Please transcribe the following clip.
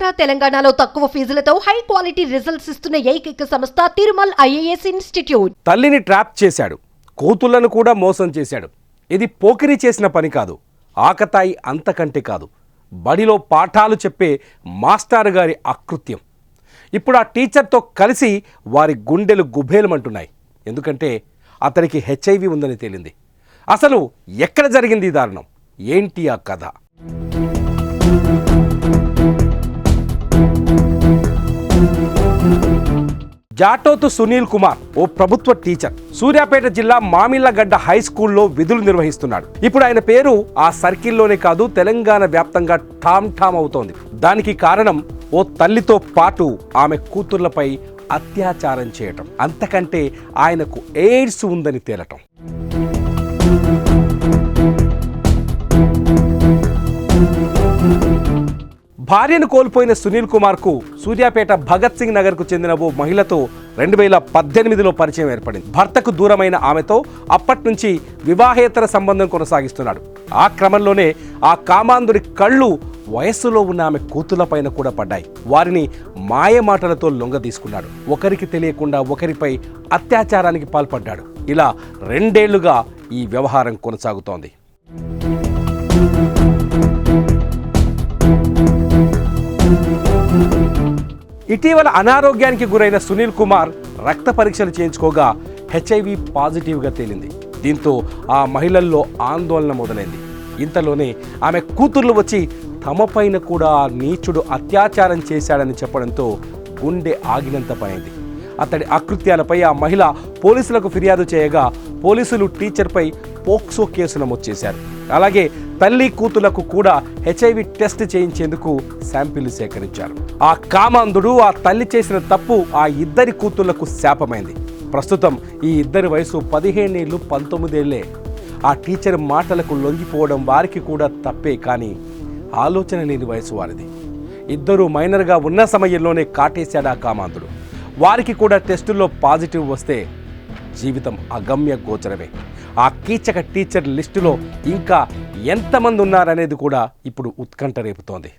ఆంధ్ర తెలంగాణలో తక్కువ ఫీజులతో high quality results ఇస్తున్న ఏకైక సంస్థ తిరుమల్ ఐఏఎస్ ఇన్స్టిట్యూట్. తల్లిని ట్రాప్ చేశాడు. కూతుళ్ళను కూడా మోసం చేశాడు. ఇది పోకిరి చేసిన పని కాదు. ఆకతాయి అంతకంటే కాదు. బడిలో పాఠాలు చెప్పే మాస్టర్ గారి అకృత్యం. ఇప్పుడు ఆ టీచర్తో కలిసి వారి గుండెలు గుబేలమంటున్నాయి ఎందుకంటే అతనికి హెచ్ఐవి ఉందని తేలింది. అసలు ఎక్కడ జరిగింది ఈ దారుణం? ఏంటి ఆ కథ? జాటోతు సునీల్ కుమార్ ఓ ప్రభుత్వ టీచర్. సూర్యాపేట జిల్లా మామిళ్ళగడ్డ హై స్కూల్లో విధులు నిర్వహిస్తున్నాడు. ఇప్పుడు ఆయన పేరు ఆ సర్కిల్లోనే కాదు తెలంగాణ వ్యాప్తంగా ఠామ్ ఠామ్ అవుతోంది. దానికి కారణం ఓ తల్లితో పాటు ఆమె కూతుర్లపై అత్యాచారం చేయటం. అంతకంటే ఆయనకు ఎయిడ్స్ ఉందని తేలటం. భార్యను కోల్పోయిన సునీల్ కుమార్కు సూర్యాపేట భగత్ సింగ్ నగర్కు చెందిన ఓ మహిళతో రెండు వేల పద్దెనిమిదిలో పరిచయం ఏర్పడింది. భర్తకు దూరమైన ఆమెతో అప్పటి నుంచి వివాహేతర సంబంధం కొనసాగిస్తున్నాడు. ఆ క్రమంలోనే ఆ కామాంధుడి కళ్ళు వయస్సులో ఉన్న ఆమె కూతుళ్ళపైన కూడా పడ్డాయి. వారిని మాయమాటలతో లొంగ తీసుకున్నాడు. ఒకరికి తెలియకుండా ఒకరిపై అత్యాచారానికి పాల్పడ్డాడు. ఇలా రెండేళ్ళుగా ఈ వ్యవహారం కొనసాగుతోంది. ఇటీవల అనారోగ్యానికి గురైన సునీల్ కుమార్ రక్త పరీక్షలు చేయించుకోగా హెచ్ఐవి పాజిటివ్గా తేలింది. దీంతో ఆ మహిళల్లో ఆందోళన మొదలైంది. ఇంతలోనే ఆమె కూతుర్లు వచ్చి తమపైన కూడా నీచుడు అత్యాచారం చేశాడని చెప్పడంతో గుండె ఆగినంత పైంది. అతడి అకృత్యాలపై ఆ మహిళ పోలీసులకు ఫిర్యాదు చేయగా పోలీసులు టీచర్పై పోక్సో కేసు నమోదు చేశారు. అలాగే తల్లి కూతులకు కూడా హెచ్ఐవి టెస్ట్ చేయించేందుకు శాంపిల్ సేకరించారు. ఆ కామాంధుడు ఆ తల్లి చేసిన తప్పు ఆ ఇద్దరి కూతుళ్ళకు శాపమైంది. ప్రస్తుతం ఈ ఇద్దరి వయసు పదిహేనేళ్ళు పంతొమ్మిదేళ్ళే. ఆ టీచర్ మాటలకు లొంగిపోవడం వారికి కూడా తప్పే కానీ ఆలోచన లేని వయసు వారిది. ఇద్దరు మైనర్గా ఉన్న సమయంలోనే కాటేశాడు ఆ కామాంధుడు. వారికి కూడా టెస్టుల్లో పాజిటివ్ వస్తే జీవితం అగమ్య గోచరమే. ఆ కీచక టీచర్ లిస్టులో ఇంకా ఎంతమంది ఉన్నారనేది కూడా ఇప్పుడు ఉత్కంఠ రేపుతోంది.